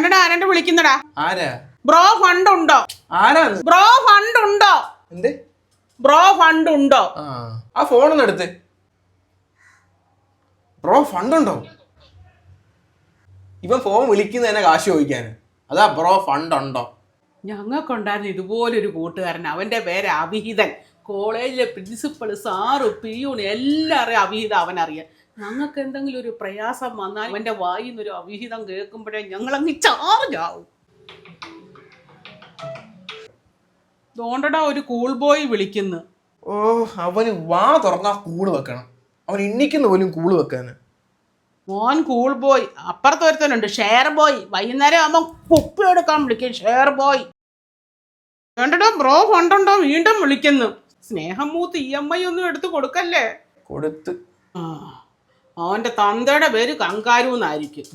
വേണ്ടടാ ആരാണ്ട് വിളിക്കുന്നടാ. ആരാ? ബ്രോ ഫണ്ട് ഉണ്ടോ ആരാ? ബ്രോ ഫണ്ട് ഉണ്ടോ എന്ത്? ബ്രോ ഫണ്ട് ഉണ്ടോ ആ ഫോൺ ഒന്ന് എടുത്ത്. ബ്രോ ഫണ്ട് ഉണ്ടോ ഇവൻ ഫോൺ വിളിക്കുന്നതിനെ കാശ് ചോദിക്കാൻ. അതാ ബ്രോ ഫണ്ട് ഉണ്ടോ ഞങ്ങൾക്കുണ്ടായിരുന്നു ഇതുപോലൊരു കൂട്ടുകാരൻ അവന്റെ പേര് അവിഹിതൻ. കോളേജിലെ പ്രിൻസിപ്പൾ സാറ് പിയൂൺ എല്ലാവരെയും അവിഹിതം അവനറിയാം. ഞങ്ങൾക്ക് എന്തെങ്കിലും ഒരു പ്രയാസം വന്നാൽ അവന്റെ വായിൽ നിന്നൊരു അവിഹിതം കേൾക്കുമ്പോഴേ ഞങ്ങൾ ഞങ്ങളങ്ങ് ചാർജാവും. തോണ്ടടാ ഒരു കൂൾ ബോയ് വിളിക്കുന്നു. ഓ അവന് വാ തുറന്നാ കൂൾ വെക്കണം. അവൻ ഇണ്ണിക്കുന്ന പോലും കൂൾ വെക്കാന്. മോൻ കൂൾ ബോയ് അപ്പുറത്ത് ഒരുത്തനുണ്ട് ഷെയർ ബോയ്. വൈകുന്നേരം ആകുമ്പോൾ കുപ്പി എടുക്കാൻ വിളിക്കും ഷെയർ ബോയ്. വേണ്ടടോ ബ്രോ കൊണ്ടുണ്ടോ വീണ്ടും വിളിക്കുന്നു. സ്നേഹം മൂത്ത് ഇ എം ഐ ഒന്നും എടുത്ത് കൊടുക്കല്ലേ? കൊടുത്ത്. ആ. അവന്റെ തന്തയുടെ പേര് കങ്കാരു എന്നായിരിക്കും.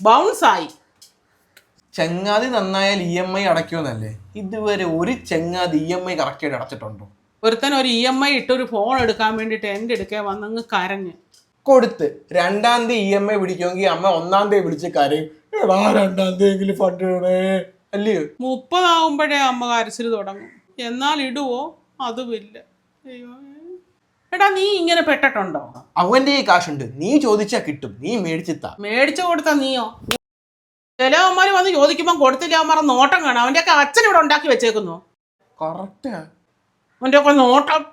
ബൗൺസ് ആയി. ചങ്ങാതി നന്നായാൽ ഇ എം ഐ അടയ്ക്കുമെന്നല്ലേ? ഇതുവരെ ഒരു ചങ്ങാതി ഇ എം ഐ കറക്റ്റായിട്ട് അടച്ചിട്ടുണ്ടോ? ഒരുത്തൻ ഒരു ഇ എം ഐ ഇട്ട് ഒരു ഫോൺ എടുക്കാൻ വേണ്ടിയിട്ട് എന്റെ എടുക്കേ വന്നങ്ങ് കരഞ്ഞ്. കൊടുത്ത് രണ്ടാം തീയതി ഇ എം ഐ പിടിക്കുമെങ്കിൽ അമ്മ ഒന്നാം തീയതി വിളിച്ച് കരയും. എടാ രണ്ടാം തീയതി ഫണ്ട് വേണേ അല്ലയോ? മുപ്പതാവുമ്പോഴേ അമ്മ കരച്ചിൽ തുടങ്ങും. എന്നാൽ ഇടുവോ? അതുമില്ല. അയ്യോ എടാ നീ ഇങ്ങനെ പെട്ടിട്ടുണ്ടോ? അവന്റെ ഈ കാശുണ്ട്. നീ ചോദിച്ചാ കിട്ടും. നീ മേടിച്ചിത്താ മേടിച്ചു കൊടുത്ത നീയോ? ചിലവന്മാര് വന്ന് ചോദിക്കുമ്പോൾ കൊടുത്തില്ല അവന്മാരെ നോട്ടം കാണാം. അവന്റെ ഒക്കെ അച്ഛൻ ഇവിടെ ഉണ്ടാക്കി വെച്ചേക്കുന്നു. കറക്റ്റാ അവന്റെ ഒക്കെ നോട്ടം.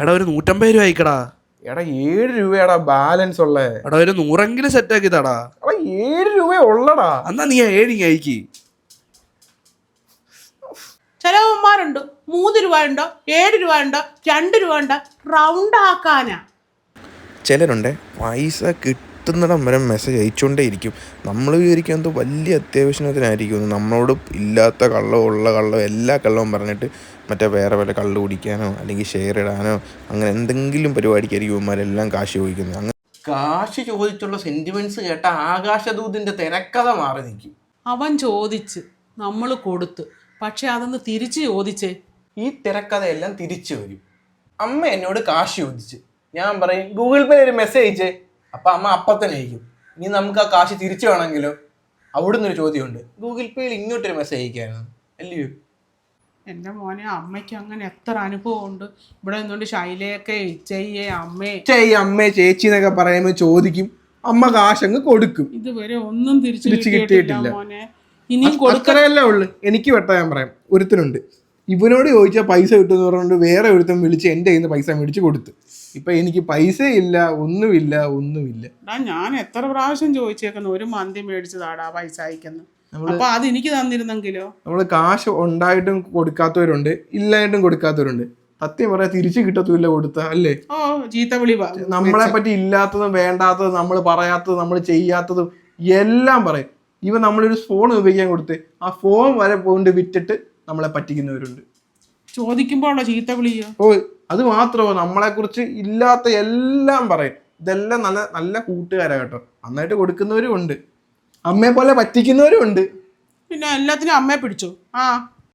എടാ ഒരു നൂറ്റമ്പത് രൂപ ആയിക്കടാ. എടാ ഏഴ് രൂപയാടാ ബാലൻസ് ഉള്ളേ. എടാ ഒരു നൂറെങ്കിലും സെറ്റ് ആക്കിയതാടാ. എടാ ഏഴ് രൂപ ഉള്ളടാ. എന്നാ നീ ഏഴിങ് അയക്കി. ചിലവന്മാരുണ്ട് മൂന്ന് രൂപ ഉണ്ടോ ഏഴ് രൂപ ഉണ്ടോ രണ്ട് രൂപ ഉണ്ടോ റൗണ്ട് ആക്കാനാ. ചിലരുണ്ട് പൈസ കിട്ടുന്നിടം വരെ മെസ്സേജ് അയച്ചുകൊണ്ടേയിരിക്കും. നമ്മൾ വിചാരിക്കും എന്തോ വലിയ അത്യാവശ്യത്തിനായിരിക്കും. നമ്മളോട് ഇല്ലാത്ത കള്ളവും ഉള്ള കള്ളവും എല്ലാ കള്ളവും പറഞ്ഞിട്ട് മറ്റേ വേറെ വല്ല കള്ള് കുടിക്കാനോ അല്ലെങ്കിൽ ഷെയർ ഇടാനോ അങ്ങനെ എന്തെങ്കിലും പരിപാടിക്കായിരിക്കും ഇവന്മാരെല്ലാം കാശ് ചോദിക്കുന്നത്. അങ്ങനെ കാശ് ചോദിച്ചുള്ള സെന്റിമെന്റ്സ് കേട്ട ആകാശദൂതിന്റെ തിരക്കഥ മാറി നിൽക്കും. അവൻ ചോദിച്ച് നമ്മൾ കൊടുത്ത് പക്ഷെ അതൊന്ന് തിരിച്ചു ചോദിച്ചേ. ഈ തിരക്കഥയെല്ലാം തിരിച്ചു വരും. അമ്മ എന്നോട് കാശ് ചോദിച്ച്. ഞാൻ പറയും ഗൂഗിൾ പേ ഒരു മെസ്സേജ്. അയച്ചേ അപ്പൊ അമ്മ അപ്പത്തന്നെ അയക്കും ഇനി നമുക്ക് ആ കാശ് തിരിച്ചു വേണമെങ്കിലോ? അവിടുന്ന് ഒരു ചോദ്യമുണ്ട് ഗൂഗിൾ പേയിൽ ഇങ്ങോട്ടൊരു മെസ്സേജ് അയക്കാനാണ്. അല്ലയോ? എന്റെ മോനെ അമ്മയ്ക്ക് അങ്ങനെ എത്ര അനുഭവം ഉണ്ട് ഇവിടെ നിന്നുകൊണ്ട് ശൈലയൊക്കെ ചെയ്യേ അമ്മയെ ചേച്ചി അമ്മേ ചേച്ചി എന്നൊക്കെ പറയുമ്പോൾ ചോദിക്കും അമ്മ കാശങ്ങ് കൊടുക്കും. ഇതുവരെ ഒന്നും തിരിച്ചു കിട്ടിയിട്ടില്ല. മോനെ. ഇനിയും കൊടുക്ക അത്രയല്ലേ ഉള്ളു. എനിക്ക് വെട്ടാ ഞാൻ പറയാം. ഒരുത്തനുണ്ട്. ഇവനോട് ചോദിച്ചാൽ പൈസ കിട്ടുമെന്ന് പറഞ്ഞുകൊണ്ട് വേറെ ഒരുത്തൻ വിളിച്ച് എന്റെ കയ്യിൽ നിന്ന് പൈസ മേടിച്ച് കൊടുത്തു. ഇപ്പൊ എനിക്ക് പൈസ ഇല്ല ഒന്നുമില്ല. ഒന്നുമില്ല ഞാൻ എത്ര പ്രാവശ്യം ചോദിച്ചേക്കുന്നു ഒരു മന്തി മേടിച്ചതാടാ പൈസ അയക്കുന്നു. അപ്പൊ അത് എനിക്ക് തന്നിരുന്നെങ്കിലോ? നമ്മൾ കാശ് ഉണ്ടായിട്ടും കൊടുക്കാത്തവരുണ്ട് ഇല്ലായിട്ടും കൊടുക്കാത്തവരുണ്ട്. സത്യം പറയാ തിരിച്ചു കിട്ടത്തില്ല കൊടുത്ത അല്ലേ? ഓ ചീത്ത വിളി നമ്മളെ പറ്റി ഇല്ലാത്തതും വേണ്ടാത്തതും നമ്മൾ പറയാത്തതും നമ്മൾ ചെയ്യാത്തതും എല്ലാം പറയും. ഇവ നമ്മളൊരു ഫോൺ ഉപയോഗിക്കാൻ കൊടുത്ത് ആ ഫോൺ വരെ കൊണ്ട് വിറ്റിട്ട് നമ്മളെ പറ്റിക്കുന്നവരുണ്ട്. ചീത്ത ഓ അത് മാത്രമോ? നമ്മളെ കുറിച്ച് ഇല്ലാത്ത എല്ലാം പറയും. ഇതെല്ലാം നല്ല നല്ല കൂട്ടുകാരാ കേട്ടോ. നന്നായിട്ട് കൊടുക്കുന്നവരും ഉണ്ട്. അമ്മയെ പോലെ പറ്റിക്കുന്നവരും ഉണ്ട്. പിന്നെ എല്ലാത്തിനും അമ്മയെ പിടിച്ചു? ആ.